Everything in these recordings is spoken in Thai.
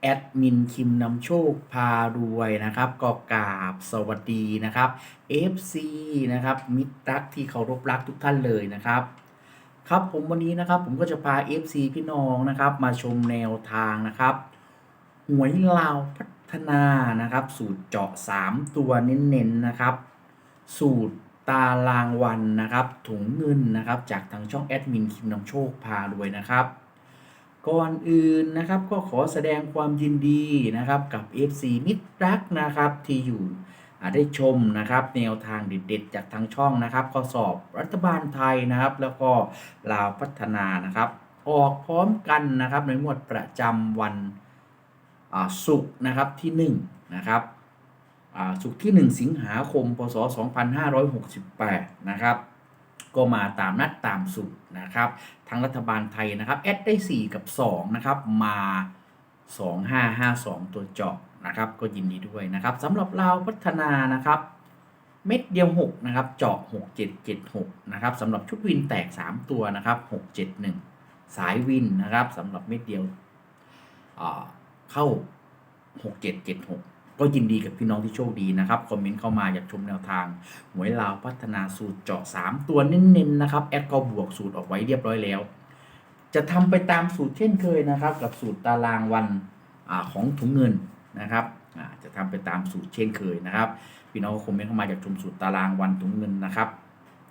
แอดมินคิมนำโชคพารวยนะครับก็กราบสวัสดีนะครับ FC นะครับมิตรรักที่เคารพรักทุกท่านเลยนะครับ ครับผมวันนี้นะครับผมก็จะพา FC พี่น้องนะครับ มาชมแนวทางนะครับหวยลาวพัฒนานะครับ สูตรเจาะ 3 ตัวเน้นๆนะครับ สูตรตารางวันนะครับถุงเงินนะครับ จากทางช่องแอดมินคิมนำโชคพารวยนะครับ ก่อนอื่นนะครับก็ขอแสดงความยินดีนะครับกับ FC มิตรรักนะครับที่อยู่อ่าได้ชมนะครับแนวทางเด็ดๆ จากทางช่องนะครับข้อสอบรัฐบาลไทยนะครับ แล้วก็ลาวพัฒนานะครับ ออกพร้อมกันนะครับในหมวดประจำวันศุกร์นะครับที่1นะครับศุกร์ที่ 1 สิงหาคม พศ 2568 นะครับ ก็มาตามนัดตามสูตรนะครับทางรัฐบาลไทยนะครับแอดได้ 4 กับ2นะครับมา 2552 ตัวเจาะนะครับก็ยินดีด้วยนะครับสำหรับลาพัฒนานะครับเม็ดเดียว 6 นะครับ เจาะ 6776 นะครับสำหรับชุดวินแตก 3 ตัวนะครับ 671 สายวินนะครับสำหรับเม็ดเดียวอ่าเข้า 6776 ก็ยินดีกับพี่น้องที่โชคดีนะครับ คอมเมนต์เข้ามาอยากชมแนวทาง หวยลาวพัฒนาสูตรเจาะ 3 ตัวเน้นๆนะครับ แอดก็บวกสูตรออกไว้เรียบร้อยแล้ว จะทำไปตามสูตรเช่นเคยนะครับ กับสูตรตารางวันอของถุงเงินนะครับจะทำไปตามสูตรเช่นเคยนะครับ พี่น้องคอมเมนต์เข้ามาอยากชมสูตรตารางวันถุงเงินนะครับ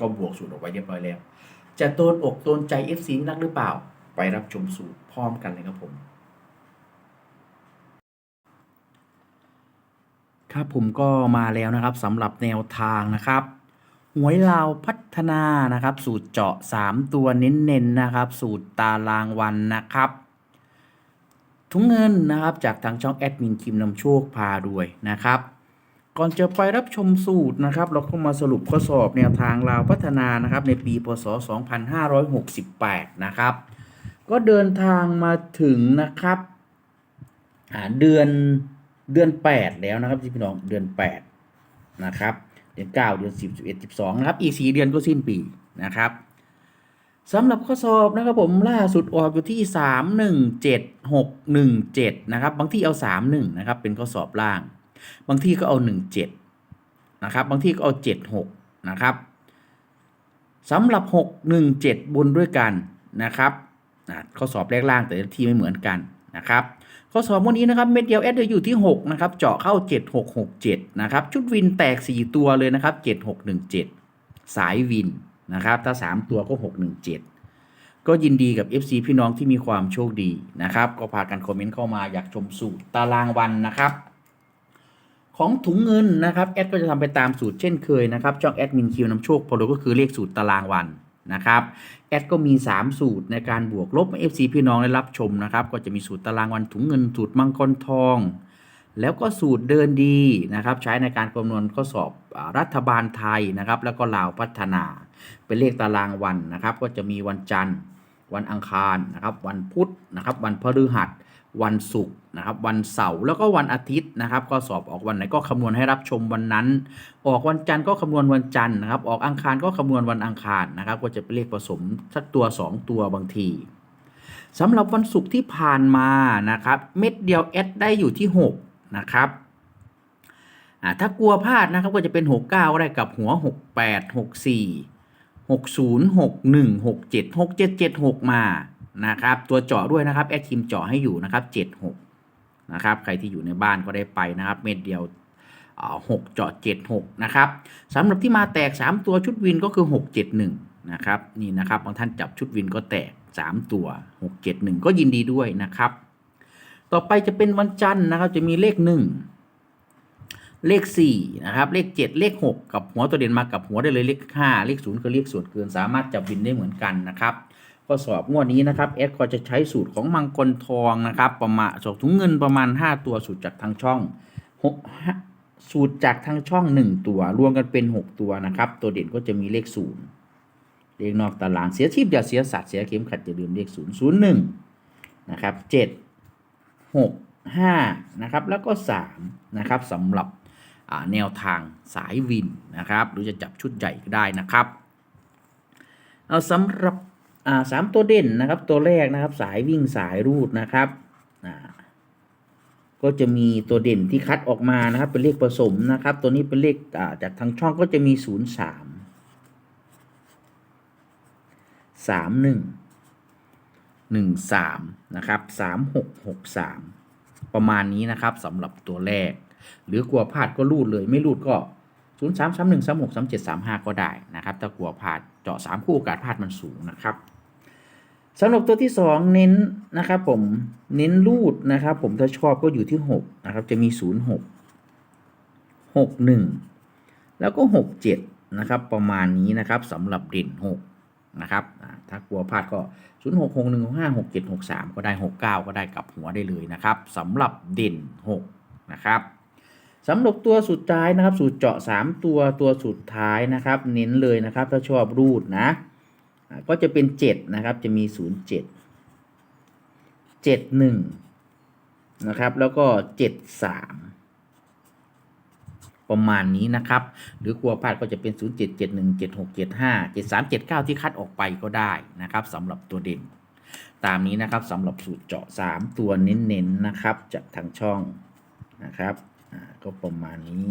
ก็บวกสูตรออกไว้เรียบร้อยแล้ว จะโดนอกโดนใจ FC นักหรือเปล่า ไปรับชมสูตรพร้อมกันเลยครับผม ครับผมก็มาแล้วนะครับสำหรับแนวทางนะครับหวยลาวพัฒนานะครับ สูตรเจาะ 3 ตัวเน้นๆนะครับ สูตรตารางวันนะครับถุงเงินนะครับจากทางช่องแอดมินคิมนำโชคพาด้วยนะครับ ก่อนจะไปรับชมสูตรนะครับ เราก็มาสรุปข้อสอบแนวทางลาวพัฒนานะครับ ในปีพศ 2568 นะครับ ก็เดินทางมาถึงนะครับเดือน เดือน 8 แล้วนะครับที่พี่น้องเดือน 8 นะครับ เดือน 9 เดือน 10 11 12 นะครับ อีก 4 เดือนก็สิ้นปีนะครับสำหรับข้อสอบนะครับผมล่าสุดออกอยู่ที่ 317617 นะครับ บางที่เอา 31 นะครับ เป็นข้อสอบล่าง บางที่ก็เอา 17 นะครับ บางที่ก็เอา 76 นะครับสำหรับ 617 บนด้วยกันนะครับข้อสอบแรกล่างแต่ละที่ไม่เหมือนกันนะครับ ข้อสอบวันนี้นะครับเม็ดเดียวแอดอยู่ที่ 6 นะครับ เจาะเข้า 7667 นะครับ ชุดวินแตก 4 ตัวเลยนะครับ 7617 สายวินนะครับ ถ้า 3 ตัวก็ 617 ก็ยินดีกับ FC พี่น้องที่มีความโชคดีนะครับ ก็พากันคอมเมนต์เข้ามาอยากชมสูตรตารางวันนะครับ ของถุงเงินนะครับแอดก็จะทำไปตามสูตรเช่นเคยนะครับช่องแอดมินคิวนำโชคพอลก็คือเลขสูตรตารางวัน นะครับแอดก็มี 3 สูตรในการบวกลบ FC พี่น้องได้รับชมนะครับ ก็จะมีสูตรตารางวันถุงเงินสูตรมังกรทอง แล้วก็สูตรเดินดีนะครับ ใช้ในการคำนวณข้อสอบรัฐบาลไทยนะครับ แล้วก็ลาวพัฒนา เป็นเลขตารางวันนะครับ ก็จะมีวันจันทร์ วันอังคารนะครับ วันพุธนะครับ วันพฤหัส วันศุกร์นะครับวันเสาร์แล้วก็วันอาทิตย์นะครับ ก็สอบออกวันไหนก็คำนวณให้รับชมวันนั้น ออกวันจันทร์ก็คำนวณวันจันทร์นะครับ ออกอังคารก็คำนวณวันอังคารนะครับ ก็จะเป็นเลขผสมสักตัว 2 ตัวบางทีสำหรับวันศุกร์ที่ผ่านมานะครับ เม็ดเดียวแอดได้อยู่ที่ 6 นะครับถ้ากลัวพลาดนะครับก็จะเป็น 69ก็ได้กับหัว 68 64 60 61 67 6776 มา นะครับตัวเจาะด้วยนะครับแอดทีมเจาะให้อยู่นะครับ76นะครับใครที่อยู่ในบ้านก็ได้ไปนะครับเม็ดเดียวอ่า6เจาะ76นะครับสำหรับที่มาแตก 3 ตัวชุดวินก็คือ 671นะครับนี่นะครับบางท่านจับชุดวินก็แตก 3 ตัว 671 ก็ยินดีด้วยนะครับ ต่อไปจะเป็นวันจันทร์นะครับจะมีเลข 1 เลข4นะครับเลข 7 เลข 6 กับหัวตัวเด่นมากับหัวได้เลยเลข 5 เลข0ก็เลขส่วนเกินสามารถจับวินได้เหมือนกันนะครับ ข้อสอบงวดนี้นะครับเอสก็จะใช้สูตรของมังกรทองนะครับ ประมาณสองถุงเงินประมาณ 5 ตัวสูตรจากทางช่อง6สูตรจากทางช่อง 1 ตัวรวมกันเป็น 6 ตัวนะครับ ตัวเด่นก็จะมีเลข0เลขนอกตารางเสียชีพอย่าเสียสัตว์เสียเข็มขัดอย่าลืมเลข0 0 1นะครับ7 6 5นะครับแล้วก็3นะครับสำหรับแนวทางสายวินนะครับ หรือจะจับชุดใหญ่ก็ได้นะครับ เอาสำหรับ อ่าสามตัวเด่นนะครับ ตัวแรกนะครับ สายวิ่งสายรูดนะครับอ่าก็จะมีตัวเด่นที่คัดออกมานะครับ เป็นเลขผสมนะครับ ตัวนี้เป็นเลขอ่าจากทางช่องก็จะมี0 3 3 1 1 3นะครับ3 6 6 3ประมาณนี้นะครับสำหรับตัวแรก หรือกลัวพลาดก็รูดเลยไม่รูดก็0 3 3 1 3 6 3 7 3 5 ก็ได้นะครับ ถ้ากลัวพลาดเจาะ 3 คู่โอกาสพลาดมันสูงนะครับ สำหรับตัวที่ 2 เน้นนะครับผมเน้นรูดนะครับ ผมถ้าชอบก็อยู่ที่ 6 นะครับ จะมี 0 6 6 1 แล้วก็ 6 7 นะครับ ประมาณนี้นะครับสำหรับเด่น 6 นะครับถ้ากลัวพลาดก็ 0 6 6 1 6 5 6 7 6 3 ก็ได้ 6 9 ก็ได้กลับหัวได้เลยนะครับสำหรับเด่น 6 นะครับสำหรับตัวสุดท้ายนะครับ สูตรเจาะ 3 ตัวตัวสุดท้ายนะครับ เน้นเลยนะครับ ถ้าชอบรูดนะ ก็จะเป็น7นะครับจะมี0 7 7 1นะครับแล้วก็7 3ประมาณนี้นะครับ หรือกลัวพลาดก็จะเป็น 0 7 7 1 7 6 7 5 7 3 7 9 ที่คัดออกไปก็ได้นะครับสำหรับตัวเด่น ตามนี้นะครับสำหรับสูตรเจาะ 3 ตัวเน้นๆนะครับ จากทางช่องนะครับก็ประมาณนี้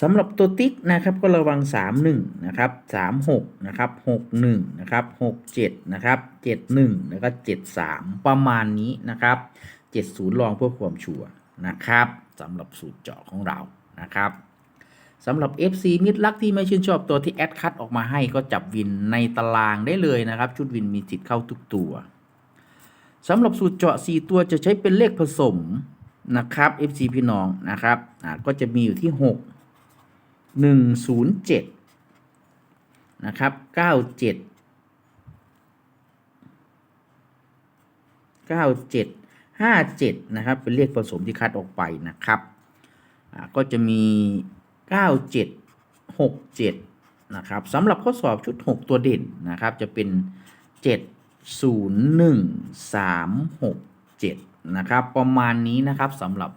สำหรับตัวติ๊กนะครับก็ระวัง 3 1 นะครับ 3 6 นะครับ 6 1 นะครับ 6 7 นะครับ 7 1 แล้วก็ 7 3 ประมาณนี้นะครับ 70 ลองเพื่อความชัวร์นะครับสำหรับสูตรเจาะของเรานะครับสำหรับ FC มิตรลักที่ไม่ชื่นชอบตัวที่แอดคัดออกมาให้ก็จับวินในตารางได้เลยนะครับ ชุดวินมีสิทธิ์เข้าทุกตัวสำหรับสูตรเจาะ 4 ตัวจะใช้เป็นเลขผสมนะครับ FC พี่น้องนะครับก็จะมีอยู่ที่ 6 107 นะครับ 97 97 57 นะครับ เป็นเลขผสมที่คัดออกไปนะครับ ก็จะมี 97 67 นะครับสำหรับข้อสอบชุด 6 ตัวเด่นนะครับ จะเป็น 7 0 1 3 6 7 นะครับ ประมาณนี้นะครับสำหรับ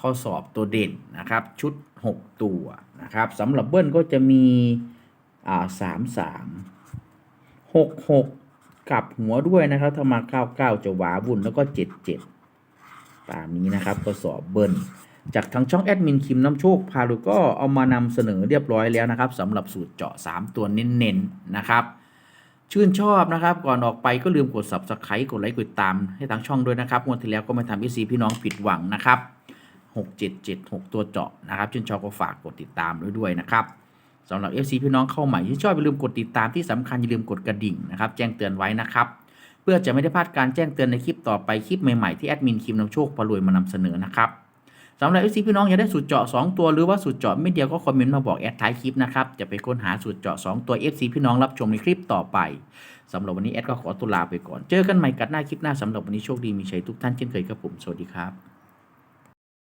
ข้อสอบตัวเด่นนะครับ ชุด 6 ตัว นะครับสำหรับเบิ้ลก็จะมีอ่า3 3 6 6กลับหัวด้วยนะครับ ถ้ามา99จะหวาวุ่นแล้วก็77ตามนี้นะครับข้อสอบเบิ้ลจากทางช่องแอดมินคิมน้ำโชคพาลุก็เอามานำเสนอเรียบร้อยแล้วนะครับสำหรับสูตรเจาะ 3 ตัวเน้นๆนะครับ ชื่นชอบนะครับ ก่อนออกไปก็ลืมกด subscribe กดไลค์กดติดตามให้ทางช่องด้วยนะครับงวดที่แล้วก็ไม่ทำให้ซีพี่น้องผิดหวังนะครับ 6776 ตัวเจาะนะครับชื่นชอบก็ฝากกดติดตามด้วยด้วยนะครับสำหรับ FC พี่น้องเข้าใหม่ที่ชอบอย่าลืมกดติดตามที่สำคัญอย่าลืมกดกระดิ่งนะครับแจ้งเตือนไว้นะครับ เพื่อจะไม่ได้พลาดการแจ้งเตือนในคลิปต่อไปคลิปใหม่ๆที่แอดมินคิมนำโชคพารวยมานำเสนอนะครับสำหรับ FC พี่น้องอยากได้สูตรเจาะ 2 ตัวหรือว่าสูตรเจาะไม่เดียวก็คอมเมนต์มาบอกแอดท้ายคลิปนะครับจะไปค้นหาสูตรเจาะ 2 ตัว FC พี่น้องรับชมในคลิปต่อไปสำหรับวันนี้แอดก็ขอตัวลาไปก่อน เจอกันใหม่กัดหน้าคลิปหน้าสำหรับวันนี้โชคดีมีชัยทุกท่านเช่นเคยครับผมสวัสดีครับ